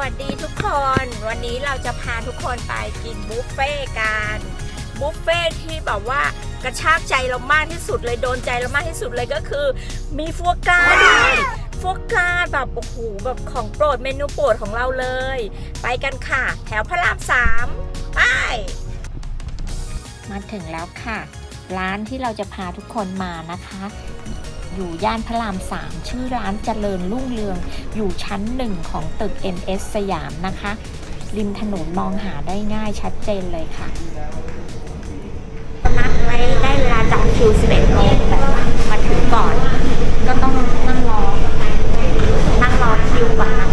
วัสดีทุกคน วันนี้เราจะพาทุกคนไปกินบุฟเฟ่ต์กันบุฟเฟ่ต์ที่แบบว่ากระชากใจเรามากที่สุดเลยโดนใจเรามากที่สุดเลยก็คือ มีฟัวกราด้วยฟัวกราแบบโอ้โหแบบของโปรดเมนูโปรดของเราเลย ไปกันค่ะ แถวพระรามสามไปมาถึงแล้วค่ะ ร้านที่เราจะพาทุกคนมานะคะ อยู่ย่านพระรามสามชื่อร้านเจริญรุ่งเรือง อยู่ชั้นหนึ่งของตึก MS สยามนะคะ ริมถนนมองหาได้ง่ายชัดเจนเลยค่ะนัดไว้ได้เวลาจองคิว 11โมงแต่มาถึงก่อน ก็ต้องนั่งรอนั่งรอคิวก่อนนะ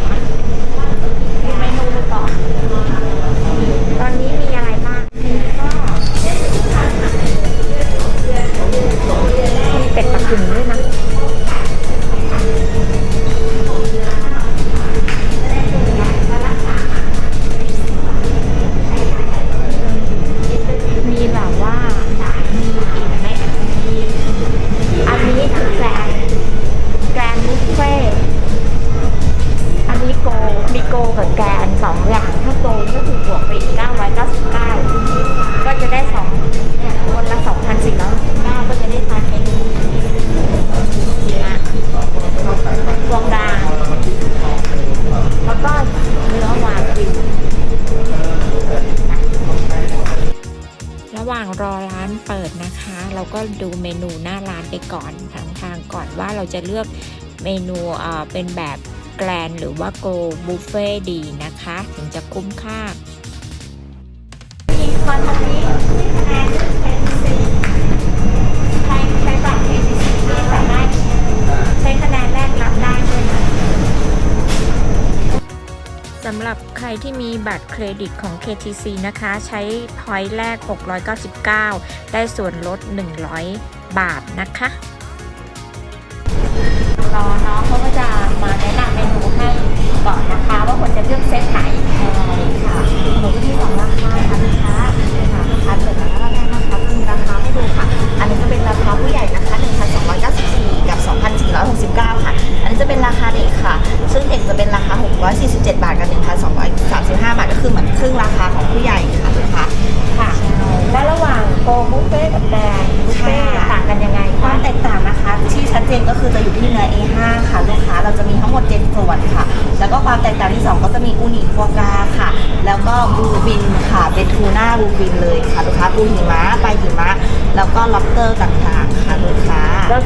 หว่างรอร้านเปิดนะคะ เราก็ดูเมนูหน้าร้านไปก่อนทางทางก่อนว่าเราจะเลือกเมนูเออเป็นแบบแกลนหรือว่าโกบุฟเฟ่ดีนะคะ ถึงจะคุ้มค่ามีคนทางนี้ สำหรับใครที่มีบัตรเครดิตของ KTC นะคะ ใช้พอยต์แรก 699 ได้ส่วนลด 100 บาทนะคะ รอน้องเขาก็จะมาแนะนำเมนูให้ก่อนนะคะ ว่าควรจะเลือกเซตไหนค่ะหนูก็มีสองราคาค่ะลูกค้าค่ะลูกค้าเปิดมาแล้วแรกนะคะมีราคาให้ดูค่ะ อันนี้จะเป็นราคาผู้ใหญ่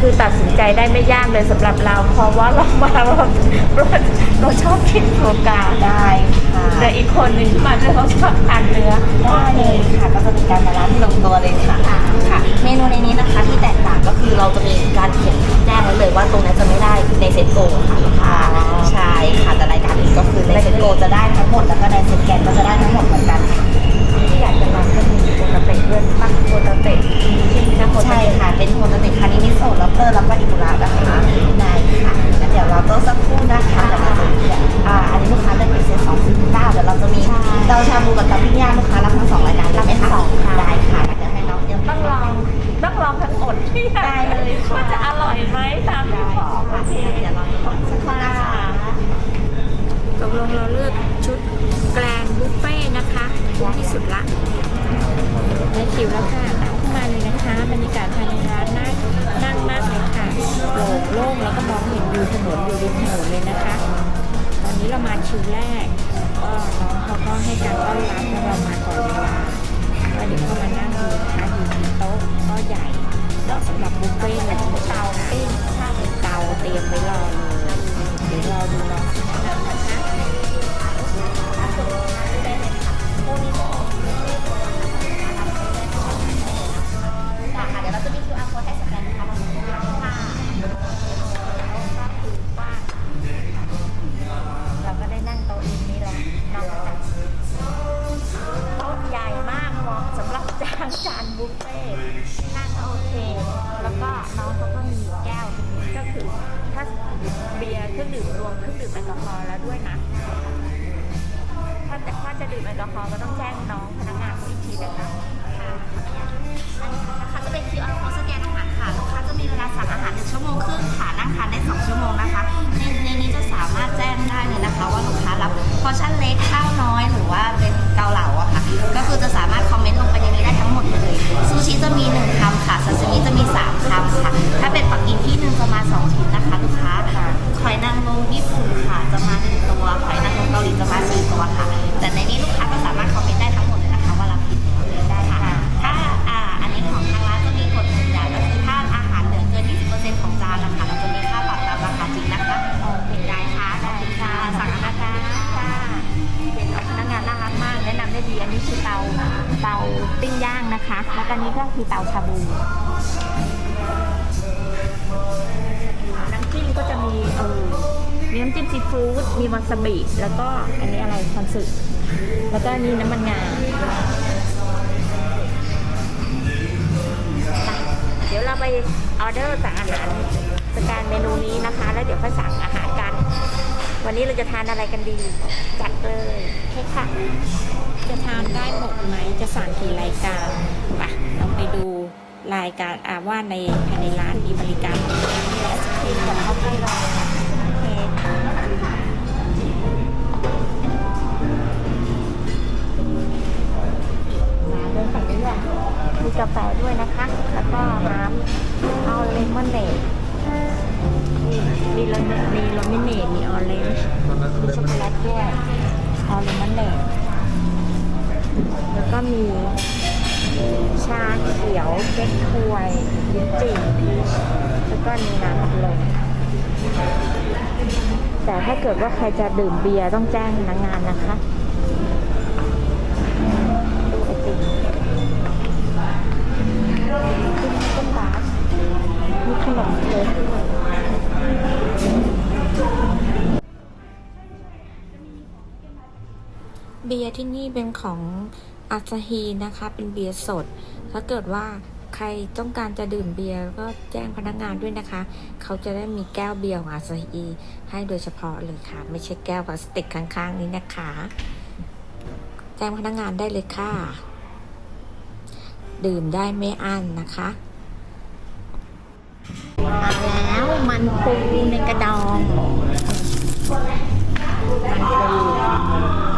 ค้าก็คือตัดสินใจได้ไม่ยากเลยสำหรับเรา เพราะว่าเรามาเราเราเราชอบกินโฟกาได้ค่ะแต่อีกคนหนึ่งที่มาด้วยเขาชอบทานเนื้อ ได้เลยค่ะ ก็จะมีการบาลานซ์ที่ลงตัวเลยค่ะค่ะ เมนูในนี้นะคะที่แตกต่างก็คือเราจะมีการเขียนแจ้งไว้เลยว่าตรงนี้จะไม่ได้ในเซ็ตโกค่ะลูกค้าใช่ค่ะแต่รายการอื่นก็คือในเซ็ตโกจะได้ทั้งหมดแล้วก็ในเซ็ตแกนก็จะได้ทั้งหมดเหมือนกันค่ะ เตด้วยปั้นโปรตเตใช่ไหมคะโปรตใช่เตค่ะ เป็นโทนติคานิมิโซะล็อบเตอร์แล้วก็อิกุระนะคะได้ค่ะงั้นเดี๋ยวเราต้องสักครู่นะคะเดี๋ยวเราจะมีอ่าอันนี้ลูกค้าจะเป็นเซ็ตสองสิบเก้าเดี๋ยวเราจะมีเตาชาบูกับเตาปิ้งย่างลูกค้ารับทั้งสองรายการเลยไหมคะได้ค่ะเดี๋ยวให้น้องเตรียมต้องลองต้องลองทั้งหมดที่ได้เลยค่ะว่าจะอร่อยไหมตามที่บอกโอเคเดี๋ยวเราจะต้องสักครู่นะคะตกลงเราเลือกชุดแกรนบุฟเฟ่ต์นะคะคุ้มที่สุดละ ได้คิวแล้วค่ะตามเข้ามาเลยนะคะบรรยากาศภายในร้านน่านั่งมากเลยค่ะโปร่งโล่งแล้วก็มองเห็นวิวถนนอยู่ริมถนนเลยนะคะ ตอนนี้เรามาคิวแรกก็น้องเขาก็ให้การต้อนรับเรามาก่อนเวลาก็เดี๋ยวเข้ามานั่งดูนะคะอยู่มีโต๊ะก็ใหญ่เหมาะสำหรับบุฟเฟ่ต์เลยเตาปิ้งข้าวเตาเตรียมไว้รอเลยเดี๋ยวรอดูน้องนะคะ น้ำจิ้มซีฟู้ดมีวาซาบิแล้วก็อันนี้อะไรคอนสึแล้วก็อันนี้น้ำมันงาเดี๋ยวเราไปออเดอร์สั่งอาหารสแกนเมนูนี้นะคะ แล้วเดี๋ยวค่อยสั่งอาหารกัน วันนี้เราจะทานอะไรกันดี จัดเลยใช่ค่ะ จะทานได้หมดไหมจะสั่งกี่รายการไปเราไปดูรายการอาว่าในภายในร้านมีบริการอะไรสักทีเดี๋ยวเขาให้เราโกาแฟด้วยนะคะ แล้วก็น้ำเอาเลมอนเนดมีโรมีโรมิเนตมีออเรนจ์มีช็อกโกแลตด้วยเอาเลมอนเนตแล้วก็มีชาเขียวเก๊กฮวยลิ้นจี่พีชแล้วก็มีน้ำอัดลมแต่ถ้าเกิดว่าใครจะดื่มเบียร์ต้องแจ้งพนักงานนะคะ มีขนมเค้กด้วยเบียร์ที่นี่เป็นของอาซาฮีนะคะ เป็นเบียร์สด ถ้าเกิดว่าใครต้องการจะดื่มเบียร์ก็แจ้งพนักงานด้วยนะคะ เขาจะได้มีแก้วเบียร์ของอาซาฮีให้โดยเฉพาะเลยค่ะ ไม่ใช่แก้วพลาสติกข้างๆนี้นะคะ แจ้งพนักงานได้เลยค่ะ ดื่มได้ไม่อั้นนะคะ มาแล้วมันปูในกระดอง มันปู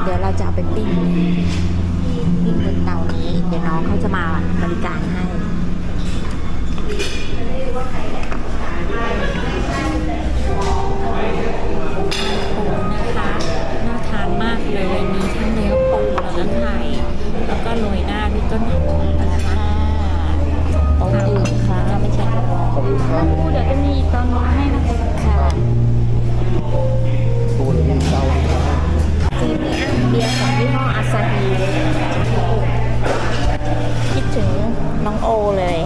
เดี๋ยวเราจะเอาไปปิ้งปิ้งบนเตานี้ เดี๋ยวน้องเขาจะมาบริการให้นะคะน่าทานมากเลยมีทั้งเนื้อปูแล้วก็ไข่แล้วก็โรยหน้าด้วยต้นหอมนะคะโต๊ะ ค่ะก็ไม่ใช่กระบอกน้ำปูเดี๋ยวจะมีอีกตอนน้ให้นะคะค่ะตูนมีเตาจีมีอันเบียร์ของยี่ห้ออาซาฮีคิดถึงน้องโอเลย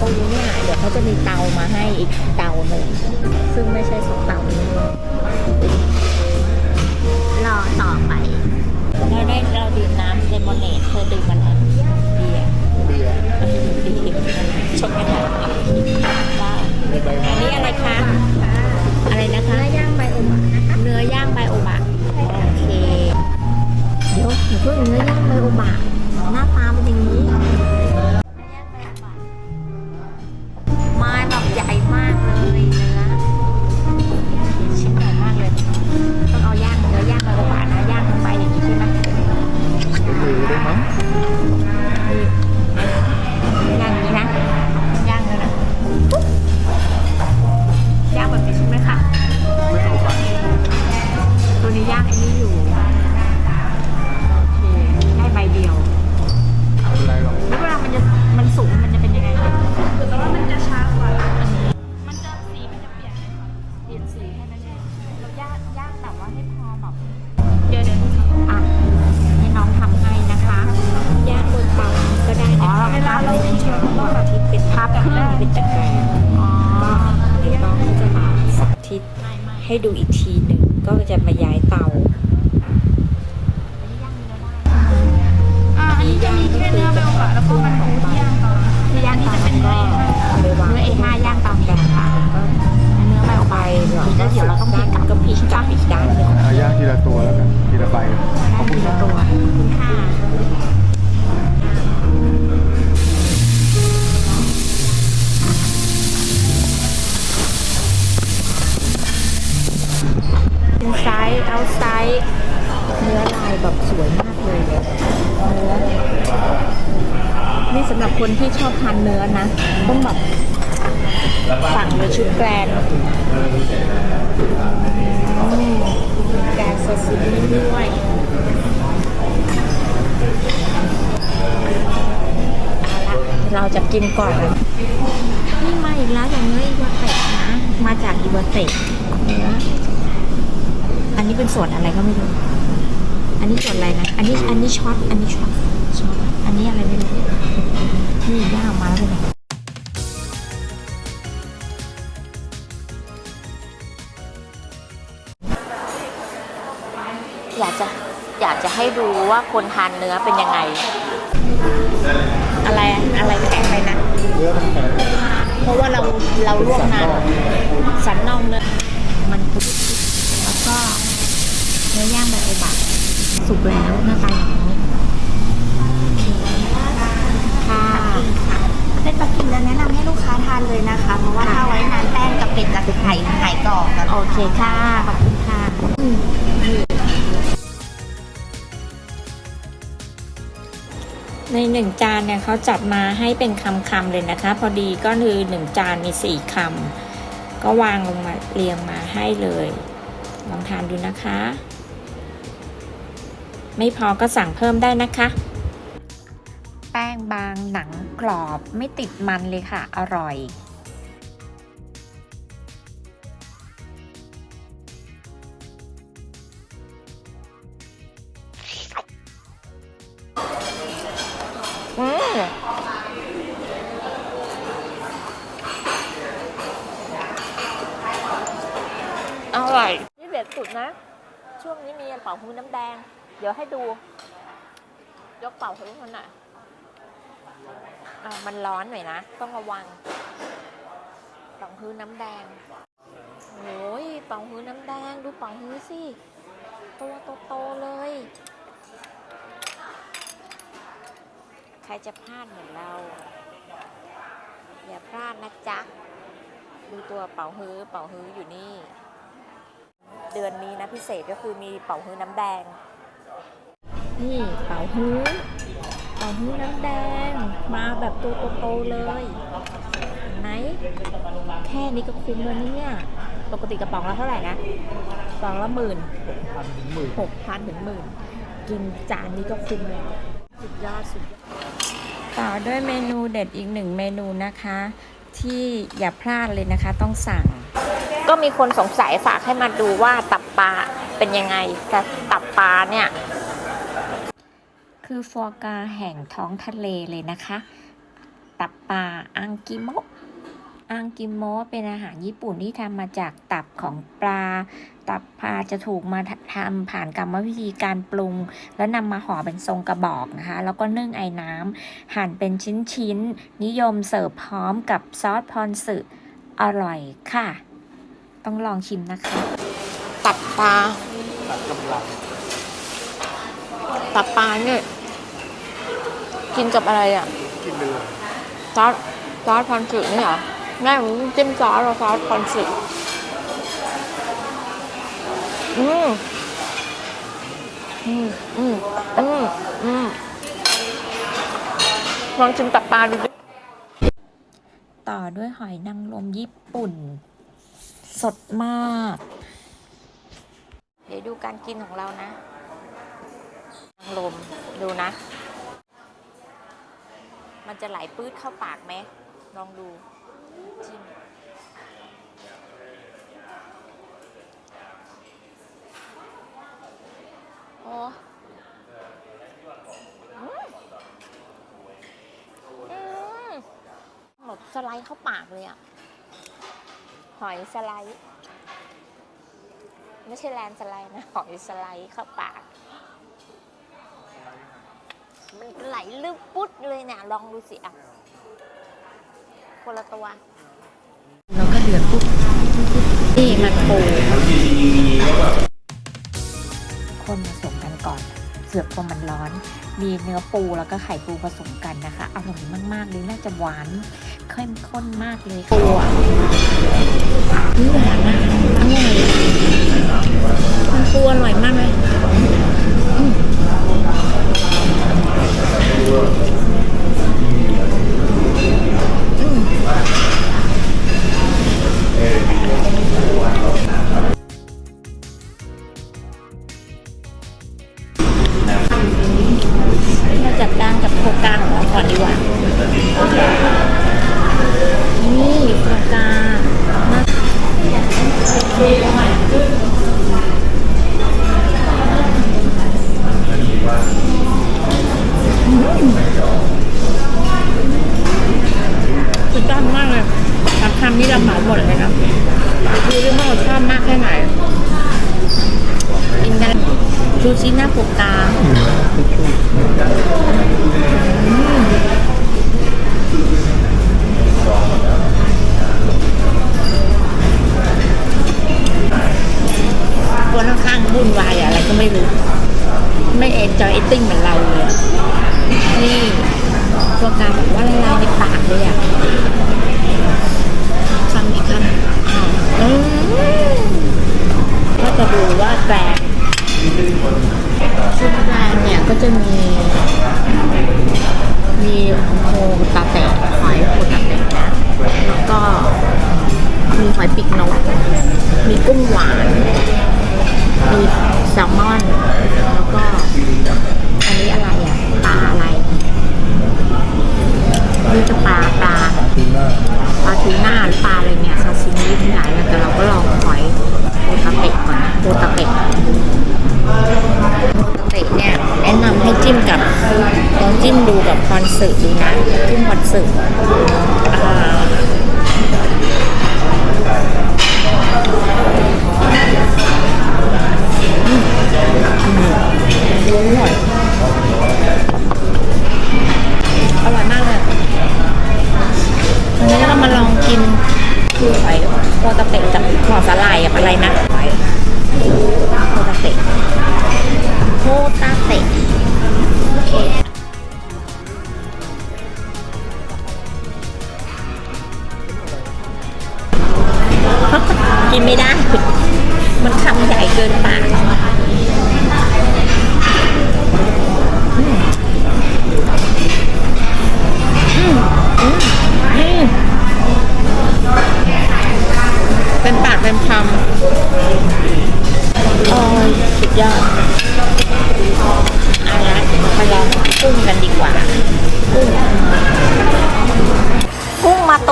ตรงนี้เนี่ยเดี๋ยวเขาจะมีเตามาให้อีกเตาหนึ่งซึ่งไม่ใช่สองเตานี้รอต่อไป เราได้เราดื่มน้ำเลมอนเนดเธอดื่มมันอะไรเบียร์เบียร์ดีชนกันหน่อยว้าวในใบอันนี้อะไรคะ อะไรนะคะ เนื้อย่างใบโอบะนะคะเนื้อย่างใบโอบะโอเค เดี๋ยวเดี๋ยวเพิ่งเนื้อย่างใบโอบะหน้าตาเป็นอย่างนี้ อีวาเตะเนื้ออันนี้เป็นส่วนอะไรก็ไม่รู้ อันนี้ส่วนอะไรนะ อันนี้ อันนี้ช็อต อันนี้ช็อตช็อต อันนี้อะไรไม่รู้นี่ย่างออกมาแล้วเป็นไงอยากจะ อยากจะให้ดูว่าคนทานเนื้อเป็นยังไง อะไร อะไรแข็งไปนะ เนื้อมันแข็ง เพราะว่าเราเราลวกนานสันนองเนื้อมันกรุบกริบแล้วก็เนื้อย่างแบบโอบะสุกแล้วหน้าตาอย่างนี้ค่ะเป็นปักกิ่งจะแนะนำให้ลูกค้าทานเลยนะคะ เพราะว่าถ้าไว้นานแป้งกับเป็ดจะหายหายกรอบกันโอเคค่ะ ขอบคุณค่ะ ในหนึ่งจานเนี่ยเขาจัดมาให้เป็นคำๆเลยนะคะ พอดีก็คือหนึ่งจานมีสี่คำก็วางลงมาเรียงมาให้เลย ลองทานดูนะคะ ไม่พอก็สั่งเพิ่มได้นะคะ แป้งบางหนังกรอบไม่ติดมันเลยค่ะ อร่อย มีเป่าหูน้ำแดง เดี๋ยวให้ดู ยกเป่าทะลุมันหน่อยอะมันร้อนหน่อยนะ ต้องระวังเป่าฮื้อน้ำแดงโอ้ยเป่าฮื้อน้ำแดง ดูเป่าฮื้อสิตัวโตๆเลย ใครจะพลาดเหมือนเรา อย่าพลาดนะจ๊ะ ดูตัวเป่าฮื้อเป่าฮื้ออยู่นี่ เดือนนี้นะพิเศษก็คือมีเป่าฮื้อน้ำแดง นี่เป่าฮื้อเป่าฮื้อน้ำแดง มาแบบตัวโตๆเลยเห็นไหนแค่นี้ก็คุ้มแล้วเนี่ย ปกติกระป๋องละเท่าไหร่นะกระป๋องละหมื่นพันถึงหมื่นหกพันถึงหมื่นกินจานนี้ก็คุ้มแล้วสุดยอดสุดยอดต่อด้วยเมนูเด็ดอีกหนึ่งเมนูนะคะ ที่อย่าพลาดเลยนะคะต้องสั่ง ก็มีคนสงสัยฝากให้มาดูว่าตับปลาเป็นยังไงแต่ตับปลาเนี่ย คือฟอร์กาแห่งท้องทะเลเลยนะคะ ตับปลาอังกิโมะอังกิโมะเป็นอาหารญี่ปุ่นที่ทำมาจากตับของปลา ตับปลาจะถูกมาทำผ่านกรรมวิธีการปรุง แล้วนำมาห่อเป็นทรงกระบอกนะคะ แล้วก็นึ่งไอ้น้ำหั่นเป็นชิ้นๆ นิยมเสิร์ฟพร้อมกับซอสพอนสึอร่อยค่ะ ต้องลองชิมนะคะ ตับปลา ตัดกำลังตับปลาเนี่ย กินกับอะไรอะ กินไปเลยซอสซอสพอนสึนี่เหรอแม่ผมจิ้มซอสแล้วซอสพอนสึอืมอืมอืมอืมอืมลองชิมตับปลาดูดิ ต่อด้วยหอยนางรมญี่ปุ่น สดมาก เดี๋ยวดูการกินของเรานะนางลมดูนะ มันจะไหลปื๊ดเข้าปากไหม ลองดูชิมโอ้อืมหมดสไลด์เข้าปากเลยอะ หอยสไลด์ไม่ใช่แลนด์สไลด์นะ หอยสไลด์เข้าปาก มันไหลลึกปุ๊ดเลยเนี่ย ลองดูสิอะ คนละตัวแล้วก็เดือดปุ๊บนี่มันปูคนผสมกันก่อนเสือกพอมันร้อน มีเนื้อปูแล้วก็ไข่ปูผสมกันนะคะอร่อยมากๆเลยน่าจะหวาน เข้มข้นมากเลยปูอะนี่หวานนะอร่อยมันปูอร่อยมากเลย นเ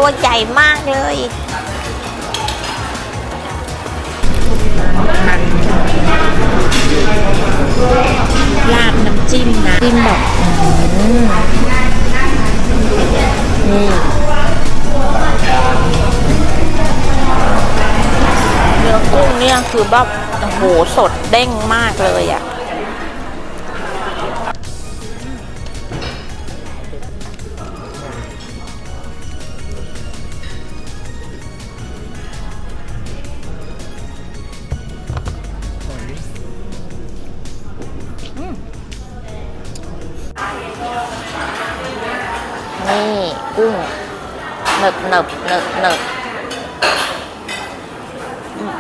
ตัวใหญ่มากเลยมันราดน้ำจิ้มนะจิ้มแบบอื้อหือนี่เนื้อกุ้งเนี่ยคือแบบโอ้โหสดเด้งมากเลยอะ นี่กุ้งหนึบหนึบหนึบหนึบอืม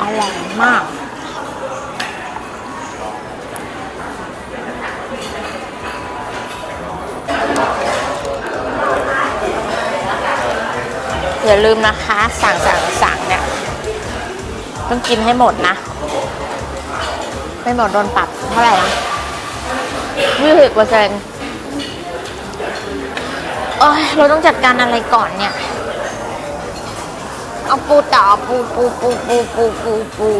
อร่อยมากอย่าลืมนะคะ สั่งสั่งสั่งเนี่ยต้องกินให้หมดนะ ไม่หมดโดนปรับเท่าไหร่นะ ยี่สิบเปอร์เซ็นต์โอ้ยเราต้องจัดการอะไรก่อนเนี่ย เอาปูต่อปูปูปูปูปูปูปู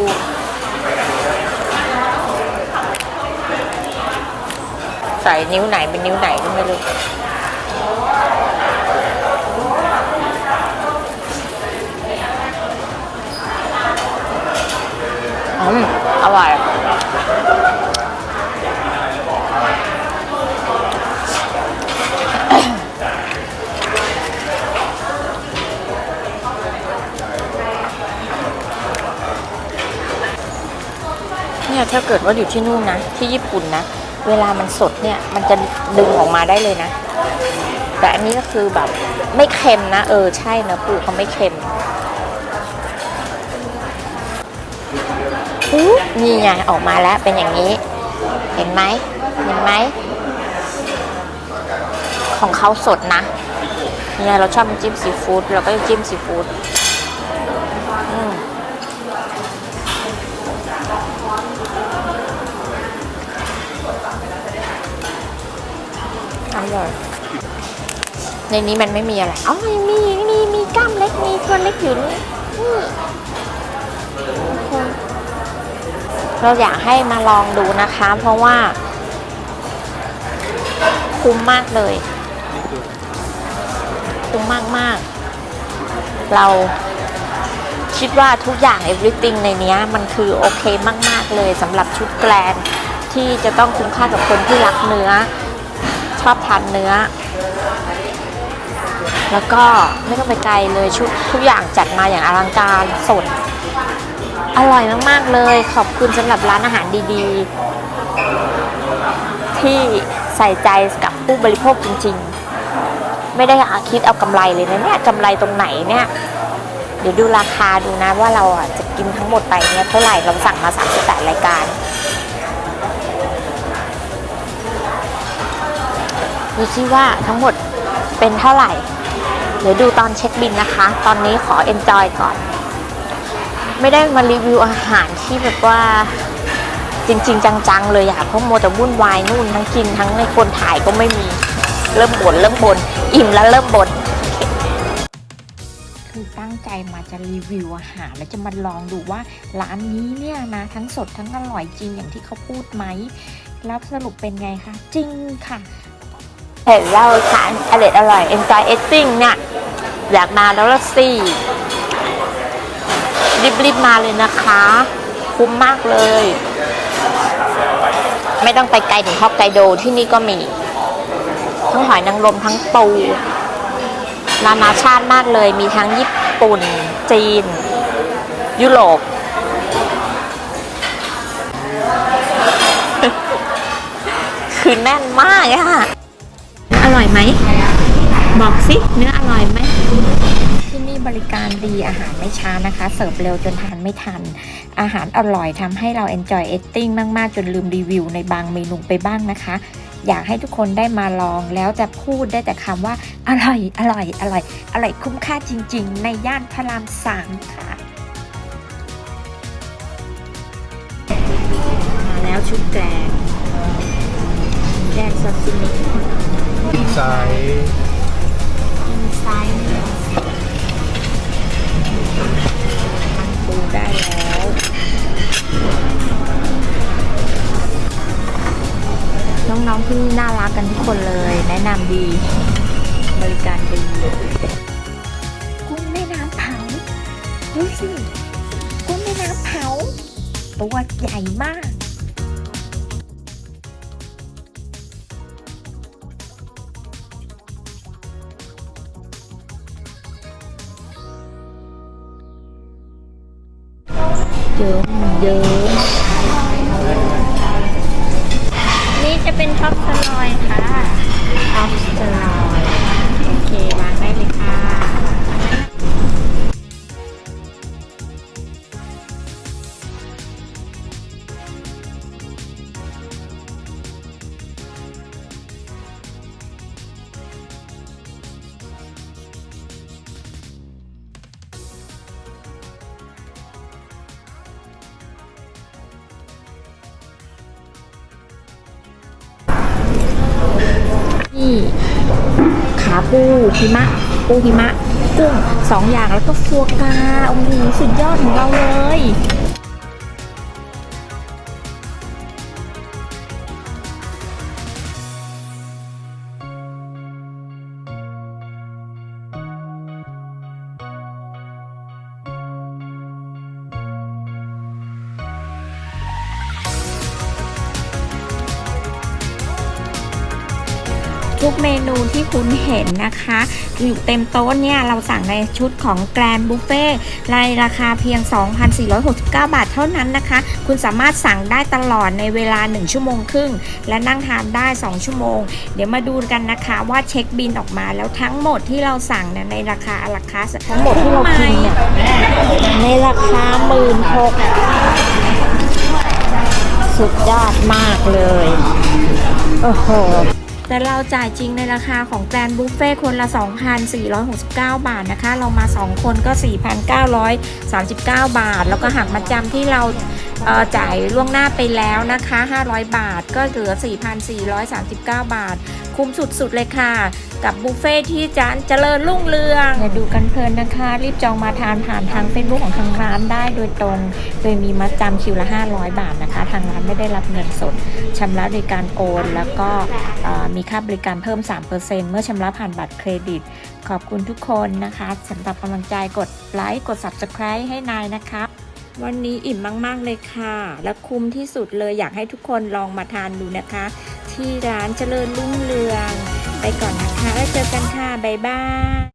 ใส่นิ้วไหนเป็นนิ้วไหนก็ไม่รู้ ถ้าเกิดว่าอยู่ที่นู่นนะ ที่ญี่ปุ่นนะ เวลามันสดเนี่ย มันจะดึงออกมาได้เลยนะ แต่อันนี้ก็คือแบบไม่เค็มนะ เออใช่นะปูเขาไม่เค็มอู้นี่ไงออกมาแล้วเป็นอย่างนี้ เห็นไหมเห็นไหม ของเขาสดนะ เนี่ยเราชอบจิ้มซีฟู้ดเราก็จะจิ้มซีฟู้ด ในนี้มันไม่มีอะไรอ๋อมีมีมีกล้ามเล็กมีตัวเล็กอยู่นี่นี่คนเราอยากให้มาลองดูนะคะ เพราะว่า คุ้มมากเลย คุ้มมากมากๆเราคิดว่าทุกอย่าง everything ในเนี้ยมันคือโอเคมาก ๆ เลยสำหรับชุดแกลนที่จะต้องคุ้มค่ากับคนที่รักเนื้อ ชอบทานเนื้อ แล้วก็ไม่ต้องไปไกลเลยชุดทุกอย่างจัดมาอย่างอลังการสด อร่อยมาก ๆ เลย ขอบคุณสำหรับร้านอาหารดีๆ ที่ใส่ใจกับผู้บริโภคจริง ๆ ไม่ได้อาคิดเอากำไรเลยนะเนี่ยกำไรตรงไหนเนี่ย เดี๋ยวดูราคาดูนะว่าเราจะกินทั้งหมดไปเนี่ยเท่าไหร่เราสั่งมา38รายการดูซิว่าทั้งหมดเป็นเท่าไหร่ เดี๋ยวดูตอนเช็คบินนะคะ ตอนนี้ขอ enjoy ก่อน ไม่ได้มารีวิวอาหารที่แบบว่าจริง ๆ จัง ๆ เลยอะเพราะโมแต่วุ่นวายนู่นทั้งกินทั้งในคนถ่ายก็ไม่มี เริ่มบ่นเริ่มบ่นอิ่มแล้วเริ่มบ่นคือตั้งใจมาจะรีวิวอาหารแล้วจะมาลองดูว่าร้านนี้เนี่ยนะทั้งสดทั้งอร่อยจริงอย่างที่เขาพูดไหม แล้วสรุปเป็นไงคะ จริงค่ะ เห็นเราทานอร่อยอร่อย enjoy eating เนี่ยอยากมาแล้วละสิรีบๆมาเลยนะคะ คุ้มมากเลย ไม่ต้องไปไกลถึงฮอกไกโดที่นี่ก็มี ทั้งหอยนางรมทั้งปูนานาชาติมากเลย มีทั้งญี่ปุ่น จีน ยุโรปคือแน่นมากอะ ร่อยไหม บอกสิ เนื้ออร่อยไหม ที่นี่บริการดีอาหารไม่ช้านะคะ เสิร์ฟเร็วจนทานไม่ทัน อาหารอร่อยทำให้เรา enjoy eating มาก ๆ จนลืมรีวิวในบางเมนูไปบ้างนะคะ อยากให้ทุกคนได้มาลองแล้วจะพูดได้แต่คำว่า อร่อย อร่อย อร่อย อร่อยคุ้มค่าจริง ๆ ในย่านพระรามสามค่ะมาแล้วชุดแกงแกงซาซิมิ ดีไซน์อินไซด์ปูได้แล้วน้องๆที่นี่น่ารักกันทุกคนเลย แนะนำดีบริการดีกุ้งแม่น้ำเผาดูสิกุ้งแม่น้ำเผาตัวใหญ่มาก เยอะเยอะ นี่จะเป็นท็อปสลอยค่ะท็อปสลอย โอเค วางได้เลยค่ะ หิมะกุ้งสองอย่างแล้วก็ฟัวกราโอ้โหสุดยอดของเราเลย เมนูที่คุณเห็นนะคะ อยู่เต็มโต๊ะเนี่ยเราสั่งในชุดของแกรนบุฟเฟ่ในราคาเพียง 2,469 บาทเท่านั้นนะคะ คุณสามารถสั่งได้ตลอดในเวลา 1 ชั่วโมงครึ่ง และนั่งทานได้ 2 ชั่วโมง เดี๋ยวมาดูกันนะคะว่าเช็คบินออกมาแล้วทั้งหมดที่เราสั่งเนี่ยในราคาอลาคาสทั้งหมดที่เรากินเนี่ยในราคาหมื่นหกสุดยอดมากเลย โอ้โห แต่เราจ่ายจริงในราคาของแกรนบุฟเฟ่คนละ 2,469 บาทนะคะ เรามา 2 คนก็ 4,939 บาท แล้วก็หักมาจำที่เราเจ่ายล่วงหน้าไปแล้วนะคะ 500 บาทก็เหลือ 4,439 บาท คุ้มสุดๆเลยค่ะ กับบุฟเฟ่ที่จานเจริญรุ่งเรืองอย่าดูกันเพลินนะคะ รีบจองมาทานผ่านทาง Facebook ของทางร้านได้โดยตรง โดยมีมัดจำคิวละ 500 บาทนะคะ ทางร้านไม่ได้รับเงินสดชำระโดยการโอน แล้วก็มีค่าบริการเพิ่ม 3%เมื่อชำระผ่านบัตรเครดิต ขอบคุณทุกคนนะคะสำหรับกำลังใจกดไลค์กด Subscribe ให้นายนะคะวันนี้อิ่มมาก ๆ เลยค่ะ และคุ้มที่สุดเลยอยากให้ทุกคนลองมาทานดูนะคะ ที่ร้านเจริญรุ่งเรือง ไปก่อนนะคะ แล้วเจอกันค่ะ บ๊ายบาย